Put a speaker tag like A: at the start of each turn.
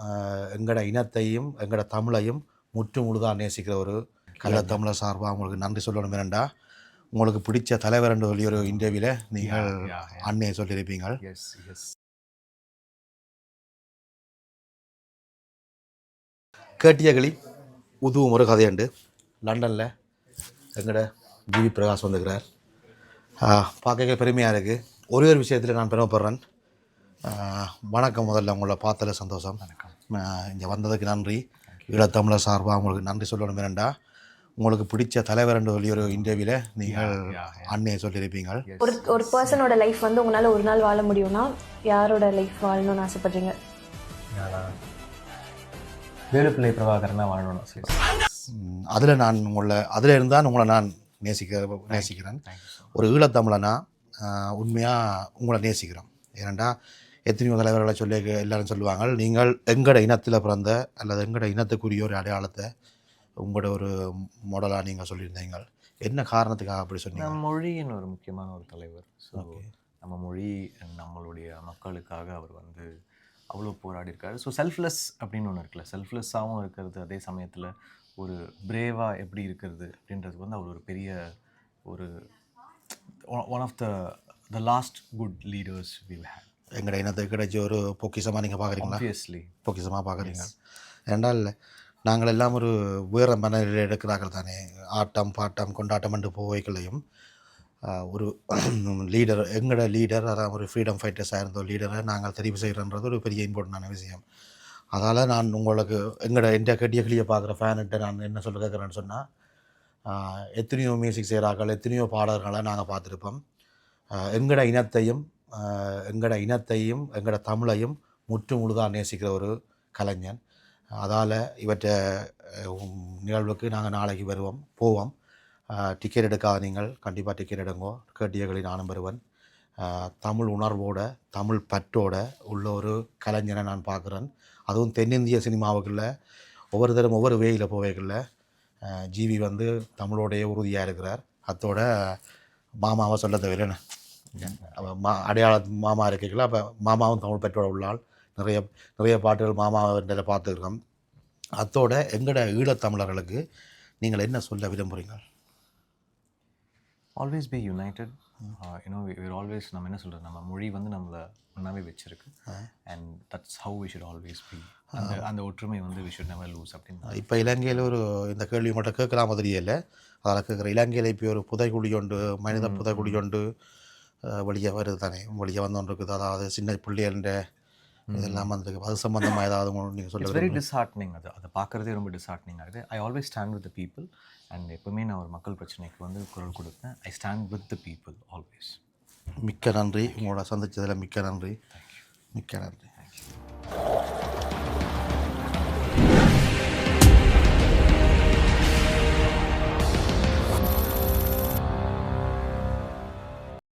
A: ஆஹ், எங்கட இனத்தையும் எங்கட தமிழையும் முற்று முழுதாக நேசிக்கிற ஒரு கள்ளத்தமிழர் சார்பாக உங்களுக்கு நன்றி சொல்லணும் வேண்டா உங்களுக்கு பிடிச்ச தலைவர் என்று சொல்லி ஒரு இன்டர்வியூவில் நீங்கள். அன்னையை சொல்லியிருப்பீங்க
B: எஸ் எஸ்
A: கேட்டியகளி உதுவும் ஒரு கதையுண்டு. லண்டனில் எங்கட ஜிவி பிரகாஷ் வந்துக்கிறார் பார்க்க பெருமையாக இருக்குது ஒரே ஒரு விஷயத்தில் நான் பெருமைப்படுறேன். வணக்கம் முதல்ல. உங்களை பார்த்தல சந்தோஷம்.
B: வணக்கம்.
A: இங்கே வந்ததுக்கு நன்றி. ஈழத்தமிழர் சார்பாக உங்களுக்கு நன்றி சொல்லணும் வேண்டா உங்களுக்கு பிடிச்ச தலைவர் என்று சொல்லி ஒரு இன்டர்வியூவில் நீங்கள் அன்னையை சொல்லியிருப்பீங்க
C: ஒரு ஒரு பர்சனோட லைஃப் வந்து உங்களால் ஒரு நாள் வாழ முடியும்னா யாரோட லைஃப் வாழணும்னு ஆசைப்படுறீங்க?
B: வேலுப்பிள்ளை பிரபாகரன் தான் வாழணும் சரி
A: அதில் நான் உங்களை அதில் இருந்தால் உங்களை நான் நேசிக்க நேசிக்கிறேன். ஒரு ஈழத்தமிழனா உண்மையாக உங்களை நேசிக்கிறோம். ஏனெண்டா எத்தனையோ தலைவர்களை சொல்லி எல்லாரும் சொல்லுவாங்க. நீங்கள் எங்கட இனத்தில் பிறந்த அல்லது எங்கட இனத்துக்குரிய ஒரு அடையாளத்தை உங்களோட ஒரு மாடலாக நீங்கள் சொல்லியிருந்தீங்க. என்ன காரணத்துக்காக அப்படி சொன்னீங்க?
B: மொழியின் ஒரு முக்கியமான ஒரு தலைவர். ஸோ நம்ம மொழி நம்மளுடைய மக்களுக்காக அவர் வந்து அவ்வளோ போராடி இருக்காரு. ஸோ செல்ஃப்லெஸ் அப்படின்னு ஒன்று இருக்குல்ல. செல்ஃப்லெஸ்ஸாகவும் இருக்கிறது. அதே சமயத்தில் ஒரு பிரேவாக எப்படி இருக்கிறது அப்படின்றது வந்து அவர் ஒரு பெரிய ஒரு one of the the last good leaders will have
A: எங்கட இனத்துக்கு கிடைச்ச ஒரு பொக்கிஷமாக நீங்கள் பார்க்குறீங்களா பொக்கிஷமாக பார்க்குறீங்க ரெண்டால் நாங்கள் எல்லாம் ஒரு வேறு மனநிலையில் எடுக்கிறார்கள் தானே. ஆட்டம் பாட்டம் கொண்டாட்டம் என்று போவைகளையும் ஒரு லீடர் எங்களோட லீடர் அதான் ஒரு ஃப்ரீடம் ஃபைட்டர்ஸாக இருந்த லீடரை நாங்கள் தெரிவு செய்கிறன்றது ஒரு பெரிய இம்பார்ட்டண்டான விஷயம். அதால் நான் உங்களுக்கு எங்களோட எந்த கட்டிய கிளியை பார்க்குற ஃபேனுகிட்ட நான் என்ன சொல்ல கேட்குறேன்னு சொன்னால் எத்தனையோ மியூசிக் செய்கிறார்கள் எத்தனையோ பாடல்களை நாங்கள் பார்த்துருப்போம். எங்கட இனத்தையும் எங்களோட இனத்தையும் எங்களோட தமிழையும் முற்று முழுதாக நேசிக்கிற ஒரு கலைஞன். அதால் இவற்றை நிகழ்வுக்கு நாங்கள் நாளைக்கு வருவோம் போவோம். டிக்கெட் எடுக்காத நீங்கள் கண்டிப்பாக டிக்கெட் எடுங்கோ. கேட்டியர்களின் நானும் வருவேன். தமிழ் உணர்வோட தமிழ் பற்றோட உள்ள ஒரு கலைஞனை நான் பார்க்குறேன். அதுவும் தென்னிந்திய சினிமாவுக்குள்ள ஒவ்வொரு தரம் ஒவ்வொரு வேயில் போவேகளில் ஜிவி வந்து தமிழோடைய உறுதியாக இருக்கிறார். அத்தோட மாமாவை சொல்ல தவிர மா அடையாள மாமா இருக்கீங்களா? அப்போ மாமாவும் தமிழ் பெற்றோட உள்ளால் நிறைய நிறைய பாட்டுகள் மாமாவை பார்த்துருக்கோம். அத்தோட எங்கட ஈழத்தமிழர்களுக்கு நீங்கள் என்ன சொல்ல விரும்புகிறீங்க
B: always be united you know we're always நம்ம என்ன சொல்கிறது நம்ம மொழி வந்து நம்மளை ஒன்றாவே வச்சிருக்கு. And that's how we should always be அந்த அந்த ஒற்றுமை வந்து வி ஷுட் நெவர் லூஸ் அப்படின்னு
A: இப்போ இலங்கையில் ஒரு இந்த கேள்வி மட்டும் கேட்கலாம் தெரியல அதில் கேட்குற இலங்கையில் இப்போ ஒரு புதைக்குழி ஒன்று மனித புதைக்குழி ஒன்று வெளியே வருது தானே வெளியே வந்து ஒன்று இருக்குது அதாவது சின்ன பிள்ளைகள்ன்ற இதெல்லாம் வந்திருக்கு. அது சம்மந்தமாக ஏதாவது நீங்கள் சொல்ல
B: வெரி டிஸ்ஹார்ட்னிங் அது. அதை பார்க்குறதே ரொம்ப டிஸ்ஹார்ட்னிங் ஆகுது. I always stand with the people and எப்பவுமே நான் ஒரு மக்கள் பிரச்சனைக்கு வந்து குரல் கொடுப்பேன். I stand with the people always
A: மிக்க நன்றி. உங்களோட சந்திச்சதில் மிக்க நன்றி. மிக்க நன்றி.